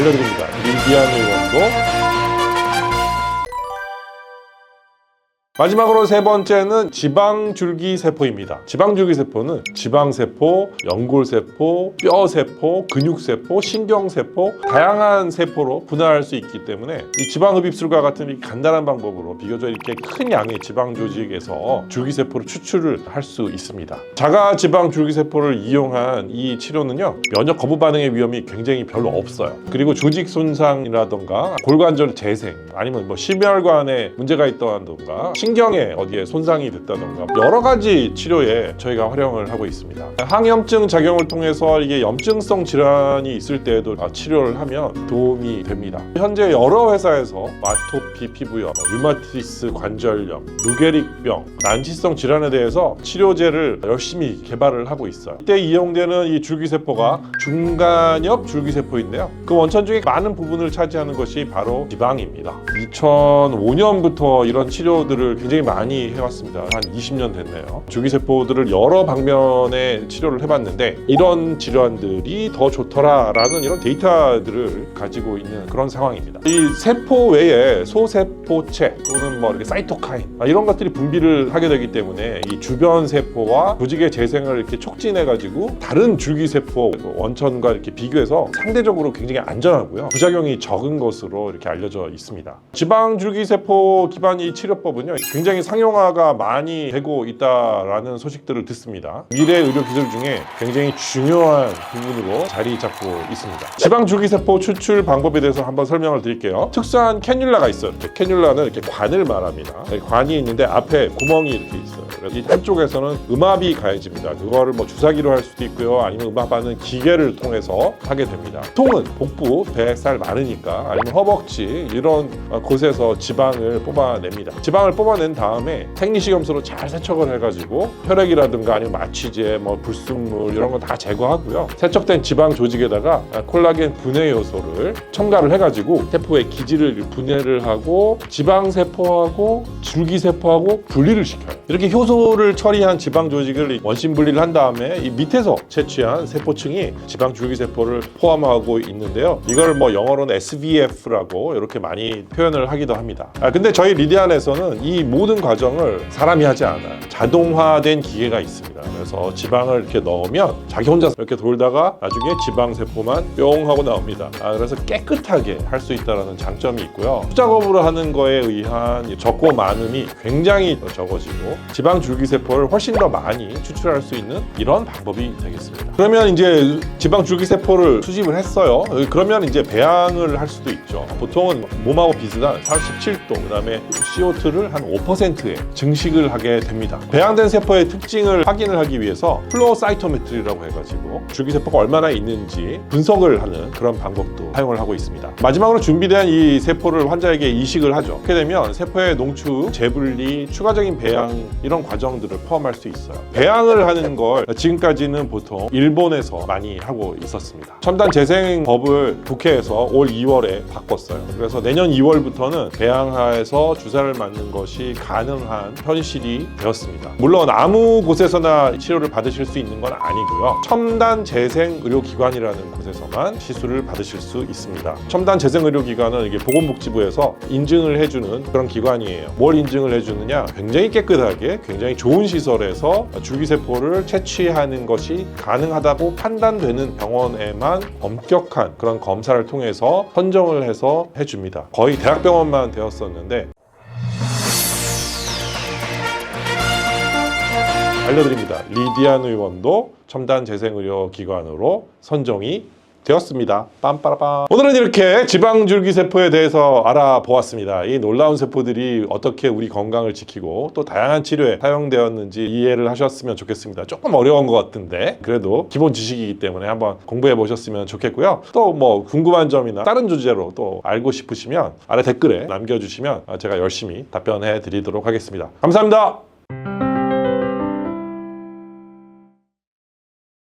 알려드립니다. 리디안 의원도 마지막으로 세 번째는 지방줄기세포입니다. 지방줄기세포는 지방세포, 연골세포, 뼈세포, 근육세포, 신경세포, 다양한 세포로 분할할 수 있기 때문에 이 지방흡입술과 같은 이 간단한 방법으로 비교적 이렇게 큰 양의 지방 조직에서 줄기세포를 추출을 할 수 있습니다. 자가 지방 줄기세포를 이용한 이 치료는요, 면역 거부 반응의 위험이 굉장히 별로 없어요. 그리고 조직 손상이라던가 골관절 재생, 아니면 뭐 심혈관에 문제가 있다던가 신 경에 어디에 손상이 됐다던가 여러 가지 치료에 저희가 활용을 하고 있습니다. 항염증 작용을 통해서 이게 염증성 질환이 있을 때에도 아, 치료를 하면 도움이 됩니다. 현재 여러 회사에서 마토피 피부염, 류마티스 관절염, 루게릭병, 난치성 질환에 대해서 치료제를 열심히 개발을 하고 있어요. 이때 이용되는 이 줄기세포가 중간엽 줄기세포인데요. 그 원천 중에 많은 부분을 차지하는 것이 바로 지방입니다. 2005년부터 이런 치료들을 굉장히 많이 해왔습니다. 한 20년 됐네요. 줄기세포들을 여러 방면의 치료를 해봤는데 이런 질환들이 더 좋더라라는 이런 데이터들을 가지고 있는 그런 상황입니다. 이 세포 외에 소세포체 또는 뭐 이렇게 사이토카인 아, 이런 것들이 분비를 하게 되기 때문에 이 주변 세포와 조직의 재생을 이렇게 촉진해가지고 다른 줄기세포 원천과 이렇게 비교해서 상대적으로 굉장히 안전하고요. 부작용이 적은 것으로 이렇게 알려져 있습니다. 지방 줄기세포 기반 이 치료법은요, 굉장히 상용화가 많이 되고 있다라는 소식들을 듣습니다. 미래 의료 기술 중에 굉장히 중요한 부분으로 자리 잡고 있습니다. 지방 줄기세포 추출 방법에 대해서 한번 설명을 드릴게요. 특수한 캐뉼라가 있어요. 캐뉼라는 이렇게 관을 말합니다. 여기 관이 있는데 앞에 구멍이 이렇게 있어요. 그래서 이 한쪽에서는 음압이 가해집니다. 그거를 뭐 주사기로 할 수도 있고요. 아니면 음압하는 기계를 통해서 하게 됩니다. 통은 복부, 배, 살 많으니까 아니면 허벅지 이런 곳에서 지방을 뽑아냅니다. 지방을 뽑아 낸 다음에 생리식염수로 잘 세척을 해가지고 혈액이라든가 아니면 마취제, 뭐 불순물 이런 거 다 제거하고요. 세척된 지방 조직에다가 콜라겐 분해 요소를 첨가를 해가지고 세포의 기질을 분해를 하고 지방 세포하고 줄기 세포하고 분리를 시켜요. 이렇게 효소를 처리한 지방 조직을 원심 분리를 한 다음에 이 밑에서 채취한 세포층이 지방 줄기 세포를 포함하고 있는데요. 이걸 뭐 영어로는 SVF라고 이렇게 많이 표현을 하기도 합니다. 아 근데 저희 리디안에서는 이 모든 과정을 사람이 하지 않아요. 자동화된 기계가 있습니다. 그래서 지방을 이렇게 넣으면 자기 혼자 이렇게 돌다가 나중에 지방 세포만 뿅 하고 나옵니다. 아, 그래서 깨끗하게 할 수 있다는 장점이 있고요. 수작업으로 하는 거에 의한 적고 많음이 굉장히 적어지고 지방 줄기 세포를 훨씬 더 많이 추출할 수 있는 이런 방법이 되겠습니다. 그러면 이제 지방 줄기 세포를 수집을 했어요. 그러면 이제 배양을 할 수도 있죠. 보통은 몸하고 비슷한 37 도, 그다음에 CO2를 한 5%에 증식을 하게 됩니다. 배양된 세포의 특징을 확인을 하기 위해서 플로어 사이토메트리라고 해가지고 줄기세포가 얼마나 있는지 분석을 하는 그런 방법도 사용을 하고 있습니다. 마지막으로 준비된 이 세포를 환자에게 이식을 하죠. 그렇게 되면 세포의 농축, 재분리, 추가적인 배양 이런 과정들을 포함할 수 있어요. 배양을 하는 걸 지금까지는 보통 일본에서 많이 하고 있었습니다. 첨단 재생법을 국회에서 올 2월에 바꿨어요. 그래서 내년 2월부터는 배양 하에서 주사를 맞는 것이 가능한 현실이 되었습니다. 물론 아무 곳에서나 치료를 받으실 수 있는 건 아니고요. 첨단 재생 의료기관이라는 곳에서만 시술을 받으실 수 있습니다. 첨단 재생 의료기관은 이게 보건복지부에서 인증을 해주는 그런 기관이에요. 뭘 인증을 해주느냐? 굉장히 깨끗하게, 굉장히 좋은 시설에서 줄기세포를 채취하는 것이 가능하다고 판단되는 병원에만 엄격한 그런 검사를 통해서 선정을 해서 해줍니다. 거의 대학병원만 되었 었는데 알려드립니다. 리디안 의원도 첨단 재생의료 기관으로 선정이 되었습니다. 빰빠라빰. 오늘은 이렇게 지방줄기세포에 대해서 알아보았습니다. 이 놀라운 세포들이 어떻게 우리 건강을 지키고 또 다양한 치료에 사용되었는지 이해를 하셨으면 좋겠습니다. 조금 어려운 것 같은데 그래도 기본 지식이기 때문에 한번 공부해 보셨으면 좋겠고요. 또 뭐 궁금한 점이나 다른 주제로 또 알고 싶으시면 아래 댓글에 남겨주시면 제가 열심히 답변해 드리도록 하겠습니다. 감사합니다.